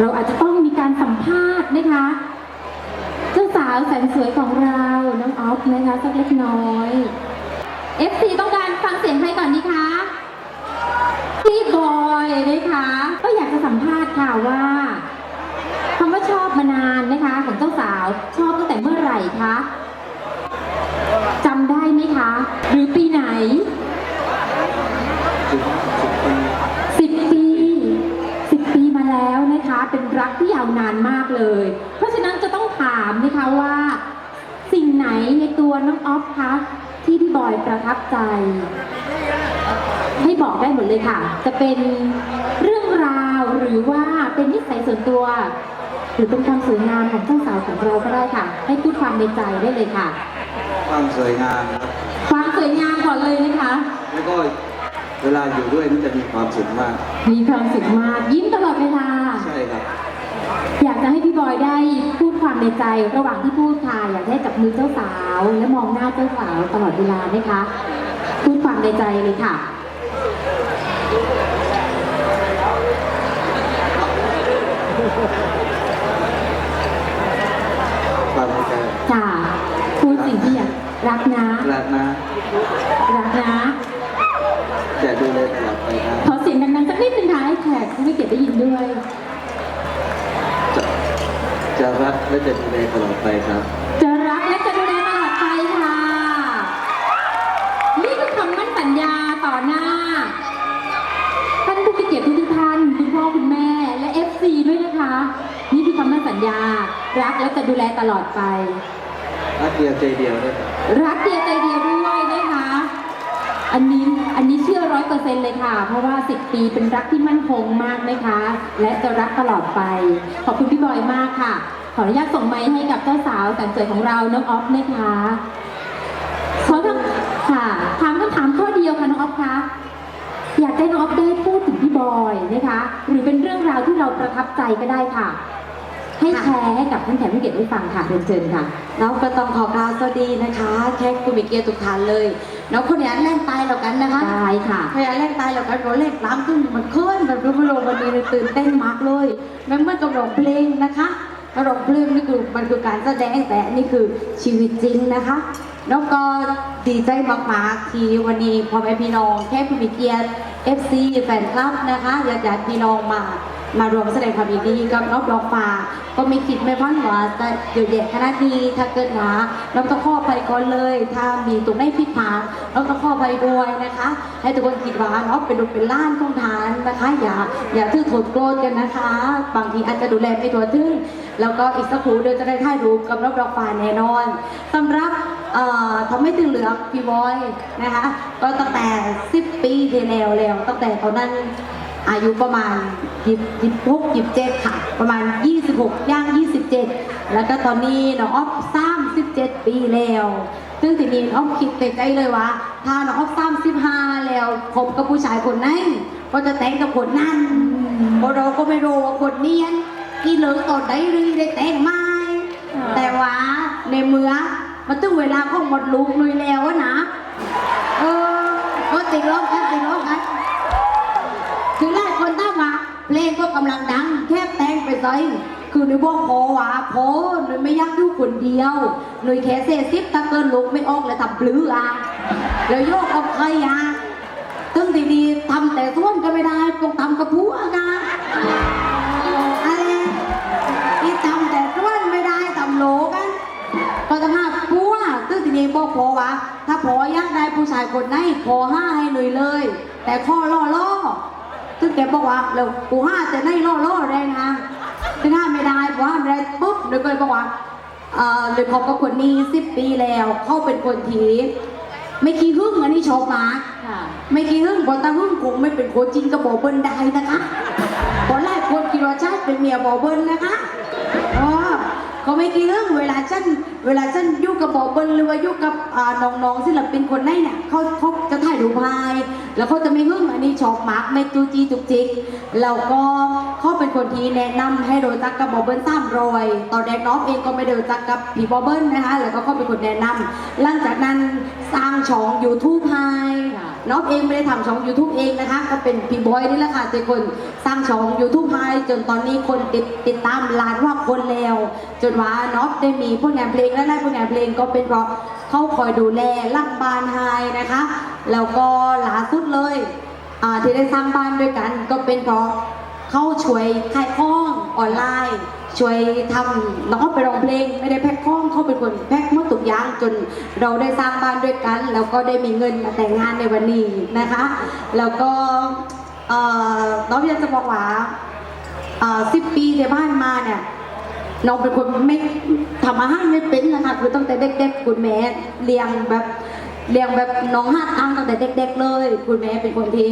เราอาจจะต้องมีการสัมภาษณ์นะคะ เจ้าสาวแสนสวยของเรา น้องออฟนะคะสักเล็กน้อย FC ต้องการฟังเสียงใครก่อนดีคะพี่บอยนะคะก็อยากจะสัมภาษณ์ค่ะว่าคำว่าชอบมานานนะคะของเจ้าสาวชอบตั้งแต่เมื่อไหร่คะจำได้ไหมคะ หรือปีไหน เป็นรักที่ยาวนานมากเลย เพราะฉะนั้นจะต้องถามนะคะว่า สิ่งไหนในตัวน้องออฟคะที่พี่บอยประทับใจ ให้บอกได้หมดเลยค่ะ จะเป็นเรื่องราวหรือว่าเป็นนิสัยส่วนตัว หรือเป็นความสวยงามของเจ้าสาวของเราก็ได้ค่ะ ให้พูดความในใจได้เลยค่ะ ความสวยงามครับความสวยงามก่อนเลยนะคะ แล้วก็เวลาอยู่ด้วยนี่จะมีความสุขมาก มีความสุขมากยิ้มตลอดเวลาใช่ครับ อยากจะให้พี่บอยได้พูดความในใจ ระหว่างที่พูดค่ะอยากให้จับมือเจ้าสาว และมองหน้าเจ้าสาวตลอดเวลาไหมคะ พูดความในใจเลยค่ะความเข้าใจค่ะพูดสิ่งที่อยากรักนะรักนะรักนะจะดูแลตลอดไปนะขอเสียงดังๆสักนิดนึงค่ะให้แขกผู้ไม่เกียรติได้ยินด้วยจะ จะรักและจะดูแลตลอดไปครับ จะรักและจะดูแลตลอดไปค่ะ นี่คือคำมั่นสัญญาต่อหน้า ท่านผู้มีเกียรติทุกๆท่านคุณพ่อคุณแม่และ FC ด้วยนะคะ นี่คือคำมั่นสัญญา รักและจะดูแลตลอดไป รักเดียวใจเดียวด้วยครับรักเดียวใจเดียวด้วยนะคะ อันนี้ เซ็นเลยค่ะ เพราะว่า 10 ปีเป็นรักที่มั่นคงมากนะคะ และจะรักตลอดไป ขอบคุณพี่บอยมากค่ะ ขออนุญาตส่งไม้ให้กับเจ้าสาวแสนสวยของเรา น้องออฟนะคะขอทำค่ะ ถามคำถามข้อเดียวค่ะน้องออฟคะ อยากให้น้องออฟได้พูดถึงพี่บอยนะคะ หรือเป็นเรื่องราวที่เราประทับใจก็ได้ค่ะ ให้แชร์ให้กับท่านแขกผู้เกียรติได้ฟังค่ะเรียนเชิญค่ะ น้องก็ต้องขอกล่าวสวัสดีนะคะแขกผู้มีเกียรติทุกท่านเลย น้องคนนี้แล่นตายแล้วกันนะคะได้ค่ะพยาแล่นตายแล้วกันเราเล่นล้ำขึ้นมันเคลื่อนแบบรู้ไม่รู้วันนี้เลยตื่นเต้นมากเลยแม้เมื่อกับร้องเพลงนะคะร้องเพลงนี่คือมันคือการแสดงแต่อันนี่คือชีวิตจริงนะคะ แล้วก็ดีใจมากๆที่วันนี้พ่อแม่พี่น้องแค่ผู้มีเกียรติ FC แฟนคลับนะคะญาติญาติๆพี่น้องมา มารวมแสดงความยินดีกับน้องดอกฟ้าก็ไม่คิดไม่พันว่าจะเยอะแยะขนาดนี้ถ้าเกิดว่าน้องต้องข้อไปก่อนเลย ถ้ามีตรงไหนผิดพลาดน้องต้องข้อไปด้วยนะคะ ให้ทุกคนคิดว่าน้องเป็นลูกเป็นล้านของทานนะคะ อย่าอย่าถือโทษโกรธกันนะคะ บางทีอาจจะดูแลไม่ตัวถึงแล้วก็อีกสักครู่เดี๋ยวจะได้ถ่ายรูปกับน้องดอกฟ้าแน่นอนสำหรับเอ่อทำให้ถึงเหลือพี่บอยนะคะ ก็ตั้งแต่ 10 ปีที่แล้วแล้วตั้งแต่ตอนนั้น อายุประมาณยี่สิบหกยี่สิบเจ็ดค่ะ ประมาณ26ย่าง27แล้วก็ตอนนี้น้องอ๊อฟ37ปีแล้ว ซึ่งทีนี้น้องอฟคิดในใจเลยว่า ถ้าน้องอ๊อฟ35แล้วคบกับผู้ชายคนไหนก็จะแต่งกับคนนั้นเพราะเราก็ไม่รู้ว่าคนนี้ยกี่เหลือตอนไหนหรือได้แต่งไหมแต่ว่าในเมื่อมันถึงเวลาของหมดลูกนุยแล้วนะ เออก็ติดล้อกันติดล้อกัน คือหลายคนถ้ามา เพลงก็กำลังดัง แค่แต่งไปซอยคือหนูบอกพอว่าพอหนูไม่อยักอยู่คนเดียวหนูแค่เซซิปถ้าเกินลูกไม่ออกแล้วทำปลื้ออะแล้วโยกกับใครอะตึงดีๆทำแต่ส่วนก็ไม่ได้ต้องทำกับผัวนะอะไรที่ทำแต่ส่วนไม่ได้ทำโหลกันก็ต้องหาผัวตึงทีนี้บอกพอว่าถ้าพออยากได้ผู้ชายคนไหนพอห้าให้หน่ยเลย แต่ข้อล่อล่อ ซึ่งแกบอกว่าเรากูห้าแต่ในล่อล่อแรงนะซึ่งห้าไม่ได้เพราะห้าไม่ได้ปุ๊บเดี๋ยวก็เลยบอกว่าเอ่อเลยคบกับคนนี้สิบปีแล้ว เขาเป็นคนทีไม่ขี้หึ่งอันนี้ชอบมากค่ะไม่ขี้หึ่งบอตาหึ่งคงไม่เป็นโคจินกระบอกเบิ้ลได้นะคะตอนแรกคนคิดว่าชาติเป็นเมียบอเบิ้ลนะคะอ๋อเขาไม่ขี้หึ่งเวลาฉันเวลาฉันอยู่กับบอเบิ้ลหรือว่าอยู่กับอ่าน้องๆศิลปินคนไหนเนี่ยเขาเขาจะถ่ายรูปให้ แล้วเขาจะไม่หึ่งอันนี้ชอบมากไม่จูจีจุกจิกแล้วก็เขาเป็นคนที่แนะนำให้รู้จักกับบอเบิ้ลสามรอยตอนแดกน้องเองก็ไม่ได้รู้จักกับพี่บอเบิ้ลนะคะแล้วก็เขาเป็นคนแนะนำหลังจากนั้นสา ช่อง YouTube ให้ค่ะน้องเองไม่ได้ทำช่อง YouTube เองนะคะ ก็เป็นพี่บอยนี่แหละค่ะเป็นคนสร้างช่อง YouTube ให้จนตอนนี้คนติดติดตามล้านว่าคนแล้ว จนว่าน้องได้มีผลงานเพลงและได้ผลงานเพลงก็เป็นเพราะเขาคอยดูแลลักบานไฮนะคะ แล้วก็ล่าสุดเลยอ่าที่ได้สร้างบ้านด้วยกัน ก็เป็นเพราะเขาช่วยขายของออนไลน์ ช่วยทำน้องไปร้องเพลงไม่ได้แพ็คข้องเขาเป็นคนแพ็คมดทุกยางจนเราได้สร้างบ้านด้วยกัน แล้วก็ได้มีเงินมาแต่งงานในวันนี้นะคะ แล้วก็น้องอยากจะบอกว่าสิบปีในบ้านมาเนี่ยน้องเป็นคนไม่ทำอาหารไม่เป็นนะคะคือตั้งแต่เด็กๆคุณแม่เลี้ยงแบบเลี้ยงแบบน้องห้าตังตั้งแต่เด็ก ๆ เลย คุณแม่เป็นคนที่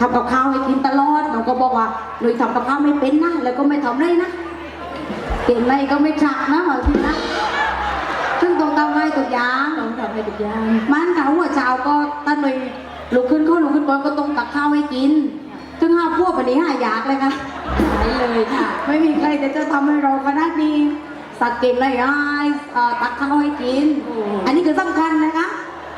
ทำกับข้าวให้กินตลอดน้องก็บอกว่าหนูทำกับข้าวไม่เป็นนะแล้วก็ไม่ทำได้นะเก่งอะไรนะ บางทีนะซึ่งตรงตามไว้ทุกอย่างน้องทำให้ทุกอย่างมันเขาหัวเช้าก็ตั้งเลยลุกขึ้นข้าวลุกขึ้นก่อนก็ต้องตักข้าวให้กินซึ่งห้าพวกแบบนี้ห้าอยากเลยค่ะใช้เลยค่ะ ไม่มีใครจะทำให้เราขนาดนี้สักเก่งเลยไอ้เอ่อตักข้าวให้กิน โอ้ อันนี้คือสำคัญนะคะ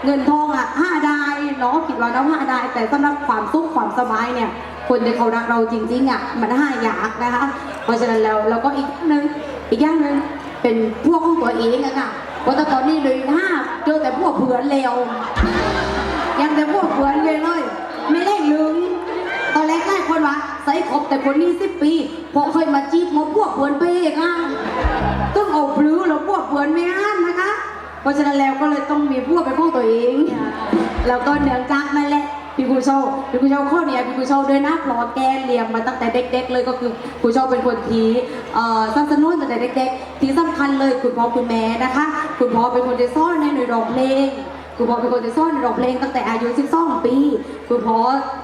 เงินทองอะห้าได้น้องคิดว่าน้องห้าได้ แต่สำหรับความสุขความสบายเนี่ย คนที่เขารักเราจริงๆอะมันห้าอยากนะคะ เพราะฉะนั้นแล้วเราก็อีกอย่างหนึ่งอีกอย่างหนึ่งเป็นพวกของตัวเองอะค่ะเพราะแต่ตอนนี้เลยห้าเจอแต่พวกเผื่อนเลวยังแต่พวกเผื่อนเลยเลย ไม่เล่นลึงตอนแรกหลายคนว่าใส่ครบแต่คนนี้สิบปีพอเคยมาจีบมาพวกเพื่อนไปเองอะต้องเอาพลื้อแล้วพวกเพื่อนไม่อ่านนะคะ เพราะฉะนั้นแล้วก็เลยต้องมีพวกเป็นของตัวเอง แล้วก็เนื่องจากนั่นแหละพี่กูโชว์พี่กูชว์ข้อนี้ยพี่กูโชว์ด้วยนะเพราะแกเรียงมาตั้งแต่เด็ก ๆ เลยก็คือกูเช่าเป็นคนที่เอ่อสนับสนุนตั้งแต่เด็ก ๆ ที่สำคัญเลยคุณพ่อคุณแม่นะคะ คุณพ่อเป็นคนที่อนในหน่วยร้องเพลงคุณพ่อเป็นคนที่อนร้องเพลงตั้งแต่อายุ 12 ปี คุณพ่อ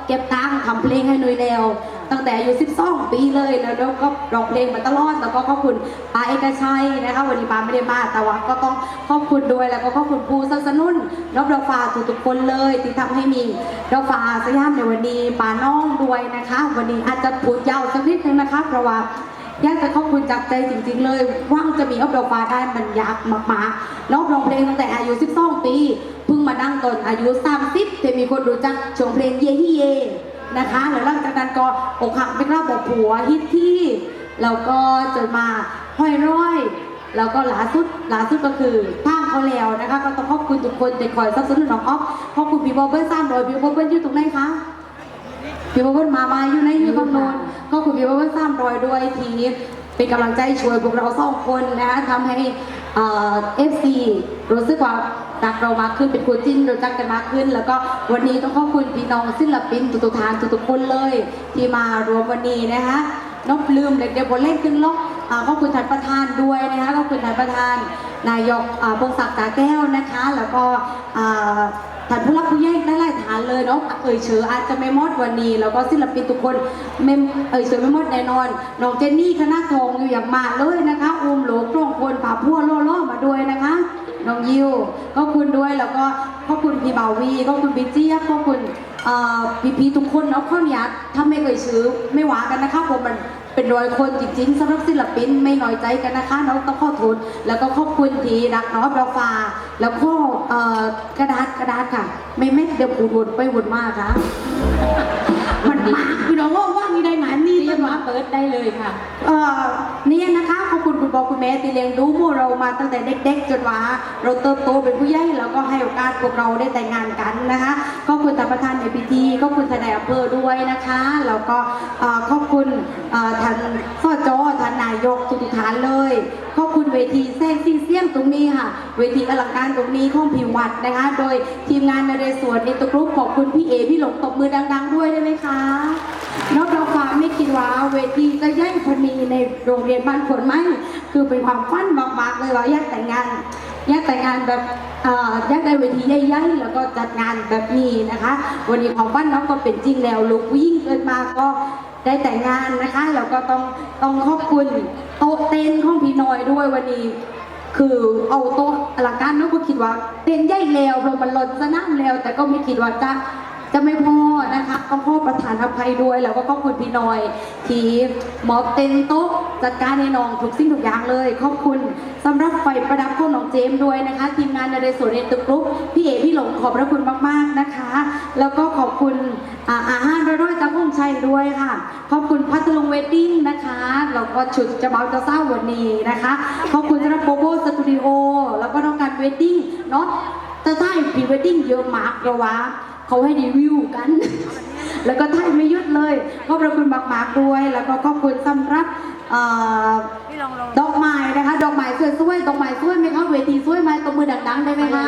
เก็บตังค์ทำเพลงให้หน่วยแล้ว ตั้งแต่อายุ 12 ปีเลยแล้วก็ร้องเพลงมาตลอด แล้วก็ขอบคุณป้าเอกชัยนะคะวันนี้ป้าไม่ได้มาแต่ว่าก็ต้องขอบคุณด้วยแล้วก็ขอบคุณผู้สนับสนุนรอบเราฟ้าทุกๆคนเลยที่ทำให้มีเราฟ้าสยามในวันนี้ป้าน้องด้วยนะคะ วันนี้อาจจะพูดยาวสักนิดนึงนะคะเพราะว่าอยากจะขอบคุณจากใจจริง ๆ เลยว่างจะมีอัพดอกฟ้าได้มันยากมากๆน้องร้องเพลงตั้งแต่อายุ 12 ปี เพิ่งมาดังตอนอายุ 30แต่มีคนรู้จักชงเพลงเย่ที่เย นะคะ แล้วหลังจากนั้นก็อกหักไม่กล้าบอกผัวฮิตที่แล้วก็จนมาห้อยร้อยแล้วก็ล่าสุดล่าสุดก็คือทางเขาแล้วนะคะ ก็ต้องขอบคุณทุกคนที่คอยสนับสนุนน้องอ๊อฟขอบคุณพี่บอเบิ้ลซ้ำโดยพี่บอเบิ้ลอยู่ตรงไหนคะพี่บอเบิ้ลมามาอยู่ในอยู่ข้างโน้นก็คุณพี่บอเบิ้ลซ้ำรอยด้วยทีนี้เป็นกำลังใจช่วยพวกเราสองคนนะคะทำให้เอฟซีรู้สึกว่า รักเรามากขึ้นเป็นคู่จิ้นรู้จักกันมากขึ้น แล้วก็วันนี้ต้องขอบคุณพี่น้องศิลปินทุกๆทานทุกๆคนเลย ที่มารวมวันนี้นะคะนกลืมเด็กเดี๋ยวบนเล่นขึ้นล็อกขอบคุณท่านประธานด้วยนะคะขอบคุณท่านประธาน นายกอ่าพงศักดิ์ตาแก้วนะคะ แล้วก็ท่านผู้รักผู้ใหญ่ได้หลายฐานเลยเนาะเอ่ยเชื่ออาจจะไม่หมดวันนี้ แล้วก็ศิลปินทุกคนไม่เอ่ยเชื่อไม่หมดแน่นอนน้องเจนนี่คณะทองอยู่อย่างมาเลยนะคะอุ้มโหลกล้องคนผ่าพัวล่อล่อๆมาด้วยนะคะ น้องยิวก็คุณด้วยแล้วก็ขอบคุณพี่บ่าววีขอบคุณพี่เจี๊ยบขอบคุณเอ่พี่ทุกคนเนาะข้อนี้ถ้าไม่เคยซื้อไม่หวากันนะคะผมมันเป็นร้อยคนจริงๆสำหรับศิลปินไม่น้อยใจกันนะคะน้องต้องขอโทษแล้วก็ขอบคุณทีรักน้องเราฟ้าแล้วก็กระดาษกระดาษค่ะ ไม่ไม่เดี๋ยวปูดวนไปวนมาค่ะมันมากพี่น้อง เรีจัยกงหมาวะเปิดได้เลยค่ะ เอ่อเนี่ยนะคะขอบคุณคุณพ่อคุณแม่ที่เลี้ยงดูพวกเรามาตั้งแต่เด็ก ๆ จนว่าเราเติบโตเป็นผู้ใหญ่แล้วก็ให้โอกาสพวกเราได้แต่งงานกันนะคะขอบคุณท่านประธานในพิธีขอบคุณทนายอำเภอด้วยนะคะแล้วก็เอ่อขอบคุณเอ่อท่านสจอท่านนายกทุกๆท่านเลยขอบคุณเวทีแซงซีเซียมตรงนี้ค่ะ เวทีอลังการตรงนี้ของพิวัตรนะคะ โดยทีมงานนเรศวรเอตกรุ๊ปขอบคุณพี่เอพี่หลงตบมือดัง ๆ ด้วยได้ไหมคะ นอกจากควาไม่คิดว่าเวทีจะแย่งพนีในโรงเรียนบ้านขวนไหมคือเป็นความฝันมากๆเลยว่าอยากแต่งงานอยากแต่งงานแบบเอ่ออยากได้เวทีใหญ่ๆแล้วก็จัดงานแบบนี้นะคะ วันนี้ความฝันน้องก็เป็นจริงแล้วลูกวิ่งเกิดมาก็ได้แต่งงานนะคะแล้วก็ต้องต้องขอบคุณโต๊ะเต้นของพี่น้อยด้วยวันนี้ คือเอาโต๊ะอลังการน้องก็คิดว่า เต้นใหญ่แล้วเพราะมันหล่นสนั่นแล้ว แต่ก็ไม่คิดว่าจะ จะไม่พอนะคะต้องขอประธานอภัยด้วย แล้วก็ขอบคุณพี่น้อย ที่หมอบเต็นโต๊ะจัดการในน้องทุกสิ่งทุกอย่างเลย ขอบคุณสำหรับไฟประดับของน้องเจมด้วยนะคะทีมงานในส่วนเอ็นตึกรุ๊ปพี่เอพี่หลงขอบพระคุณมากๆนะคะ แล้วก็ขอบคุณอาหารร้อยๆจากพงชัยด้วยค่ะ ขอบคุณพัทลุงเวดดิ้งนะคะแล้วก็ชุดจะเบาจะเศร้าวันนี้นะคะขอบคุณสำหรับโบโบสตูดิโอแล้วก็น้องการเวดดิ้งเนาะจะได้พรีเวดดิ้งเยอะมากเพราะว่า เขาให้รีวิวกัน แล้วก็ถ่ายไม่หยุดเลยขอบพระคุณมากๆด้วย แล้วก็ขอบคุณสำหรับเอ่อดอกไม้นะคะ ดอกไม้สวยๆดอกไม้สวยไหมคะเวทีสวยไหมตบมือดังๆได้ไหมคะ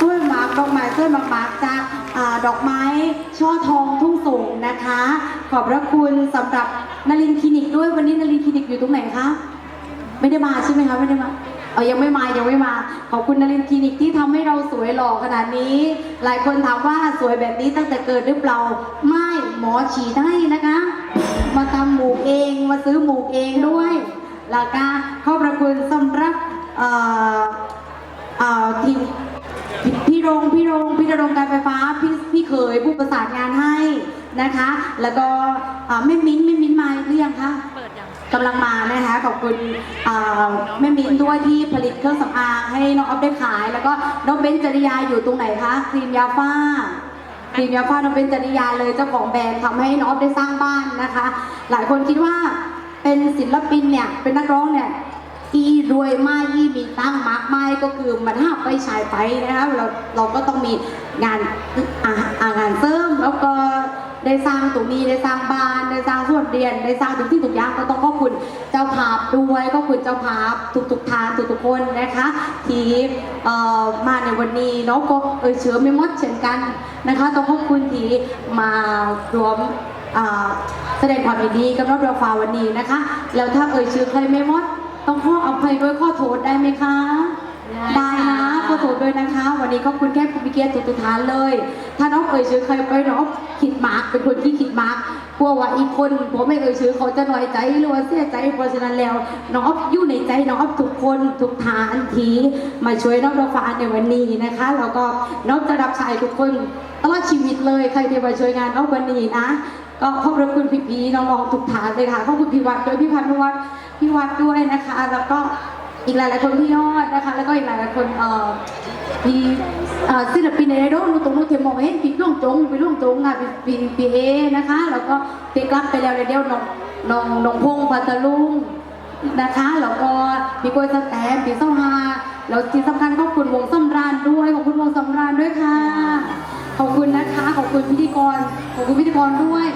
สวยมากดอกไม้สวยมากๆจากอ่าดอกไม้ช่อทองทุ่งสูงนะคะ ขอบพระคุณสำหรับนลินทร์คลินิกด้วยวันนี้นลินทร์คลินิกอยู่ตรงไหนคะไม่ได้มาใช่ไหมคะไม่ได้มา เออยังไม่มายังไม่มา ขอบคุณนรินทร์คลินิกที่ทำให้เราสวยหล่อขนาดนี้ หลายคนถามว่าสวยแบบนี้ตั้งแต่เกิดหรือเปล่าไม่หมอฉีดให้นะคะ มาทำหมูกเองมาซื้อหมูกเองด้วยแล้วก็ขอบพระคุณสำหรับเอ่อเอ่อทีมพี่รงพี่รงพี่รงการไฟฟ้าพี่พี่เคยผู้ประสานงานให้นะคะ แล้วก็อ่าแม่มิ้นแม่มิ้นมาหรือยังคะ กำลังมานะคะขอบคุณแม่มิ้นด้วยที่ผลิตเครื่องสำอางให้น้องออฟได้ขาย แล้วก็น้องเบนจริยาอยู่ตรงไหนคะครีมยาฟ้าครีมยาฟ้าน้องเบนจริยาเลยเจ้าของแบรนด์ทำให้น้องออฟได้สร้างบ้านนะคะ หลายคนคิดว่าเป็นศิลปินเนี่ยเป็นนักร้องเนี่ยอีรวยมากยี่มีตั้งค์มากมายก็คือมันห้าไปฉายไปนะคะเราเราก็ต้องมีงานอาอางานเสริมแล้วก็ ได้สร้างตรงนี้ได้สร้างบ้านได้สร้างส่วนเรียน ได้สร้างทุกที่ทุกอย่างก็ต้องขอบคุณเจ้าภาพด้วยก็คุณเจ้าภาพทุกทุกๆทานทุกทุกๆคนนะคะ ที่มาในวันนี้เนาะก็เอ่ยเชื้อไม่หมดเช่นกันนะคะต้องขอบคุณที่มารวมแสดงความยินดีกับรอบดาวฟ้าวันนี้นะคะ แล้วถ้าเอ่ยชื่อใครไม่หมด ต้องข้ออภัยด้วยข้อโทษได้ไหมคะ โทษด้วยนะคะ วันนี้ขอบคุณแค่คุณพิเกียรติทุกๆท่านเลย ถ้าน้องเอ่ยชื่อใครไปน้องคิดมากเป็นคนที่คิดมากกลัวว่าอีกคนผมไม่เอ่ยชื่อเขาจะน้อยใจหรือว่าเสียใจเพราะฉะนั้นแล้ว น้องอยู่ในใจน้องทุกคนทุกทานทีมาช่วยน้องดาวฟ้าในวันนี้นะคะแล้วก็น้องจะรับใช้ทุกคนตลอดชีวิตเลยใครที่มาช่วยงานน้องวันนี้นะก็ขอบพระคุณพี่พีน้องๆทุกฐานเลยค่ะขอบคุณพี่วัดด้วยพี่พันธวัฒน์พี่วัดด้วยนะคะ แล้วก็ อีกหลายๆคนพี่ยอดนะคะ แล้วก็อีกหลายๆคนเอ่อมีเอ่อศิลปินในไอดอลตรงนู้นเทมองเห็นพี่ล่วงจงพี่ล่วงจงอะพี่พี่พี่เอนะคะ แล้วก็เด็กรับไปแล้วเดี๋ยวน้องน้องน้องพงษ์พัทลุงนะคะ แล้วก็พี่กล้วยสแตมพี่เส้าฮาแล้วที่สำคัญขอบคุณวงสำราญด้วยขอบคุณวงสำราญด้วยค่ะ ขอบคุณนะคะ ขอบคุณพิธีกร ขอบคุณพิธีกรด้วย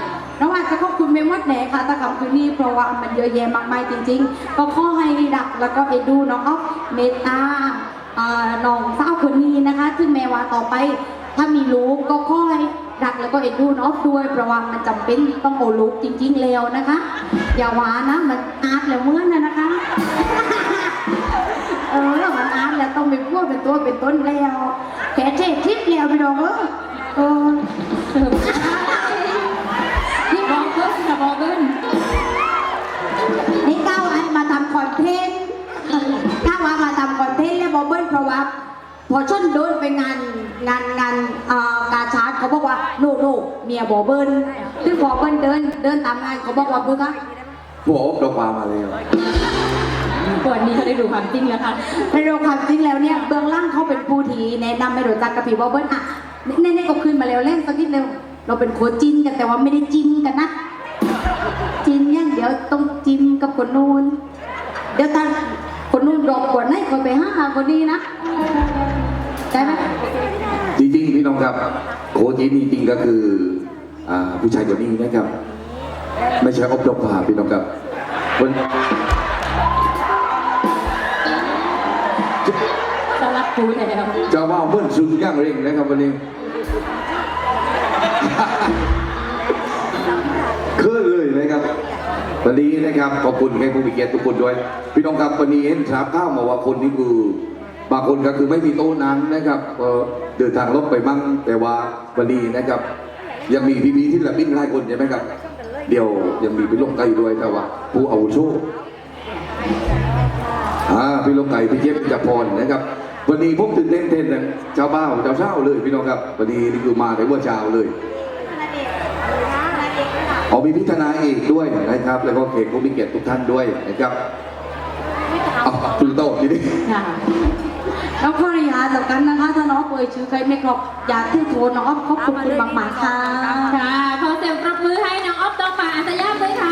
น้องอาจจะขอบคุณเมมวัดแหนค่ะตะคำคืนนี้เพราะว่ามันเยอะแยะมากมายจริง ๆ ก็ขอให้ดักแล้วก็เอ็นดูน้องอ๊อฟเมตตาน้องสาวคนนี้นะคะถึงแม้ว่าต่อไป ถ้ามีลูกก็ขอให้ดักแล้วก็เอ็นดูน้องด้วยเพราะว่ามันจำเป็นต้องเอาลูกจริง ๆ แล้วนะคะ อย่าว่านะมันอาร์ตแล้วเหมื่อนนะนะคะเออมันอาร์ตแล้วต้องเป็นพวกเป็นตัวเป็นต้นแล้วแค่เททิปแล้วพี่น้องเออาร์ดเขาบอกว่าโน่โน่เมียบอเบิ้ลซึ่งบอเบิ้ลเดิน เดินตามงานเขาบอกว่าเบิ้ลคะหัวอบดอกฟ้ามาแล้ววันนี้เขาได้ดูความจริงแล้วค่ะในโรงความจริงแล้วเนี่ยเบื้องล่างเขาเป็นผู้ที่แนะนำให้รู้จักกับผีบอเบิ้ลอะแน่ๆก็คืนมาแล้วเล่นสักนิดเร็วเราเป็นโคจินกันแต่ว่าไม่ได้จิ้มกันนะจินอย่างเดี๋ยวต้องจิ้มกับคนนู้นเดี๋ยวถ้าคนนู้นดอกกว่านั้นคนไปห้าคนนี้นะได้ไหมจ ริงๆพี่น้องครับโคจีนี่จริงก็คืออ่าผู้ชายคนนี้นะครับ ไม่ใช่อบรมผ่าพี่น้องครับคนสลับคูแล้วจะว่าเมื่อนซุนย่างเร่งนะครับวันนี้เคลื่อนเลยนะครับวันนี้นะครับขอบคุณให้ผู้มีเกียรติทุกคนด้วย พี่น้องครับวันนี้เห็นทราบข้าวมาว่าคนนี้คือ บางคนก็คือไม่มีโต๊ะนั้นนะครับก็เดินทางลบไปมั่งแต่ว่าวันนี้นะครับ ยังมีพี่ๆที่ละบินหลายคนใช่ไหมครับ เดี๋ยวยังมีพี่ลงไก่ด้วยแต่ว่าผู้อาวุโสอ่าพี่ลงไก่พี่เจี๊ยบจับพรนะครับ วันนี้ผมตื่นเต้นเต้นนะเจ้าบ้าวเจ้าเช่าเลยพี่น้องครับวันนี้นี่คือมาในว่าเช้าเลยอ๋อมีพิธนาเอกด้วยนะครับ แล้วก็เขตผู้มีเกียรติทุกท่านด้วยนะครับเอาคุณโตที น้องภรรยาตแล้วกันนะคะ ถ้าน้องเอ่ยชื่อใครไม่ครบอยากที่โทรน้องขอบคุณมากๆค่ะ ค่ะ ขอเสียงปรบมือให้น้องอ๊อฟต้องมาอัศยามด้วยค่ะ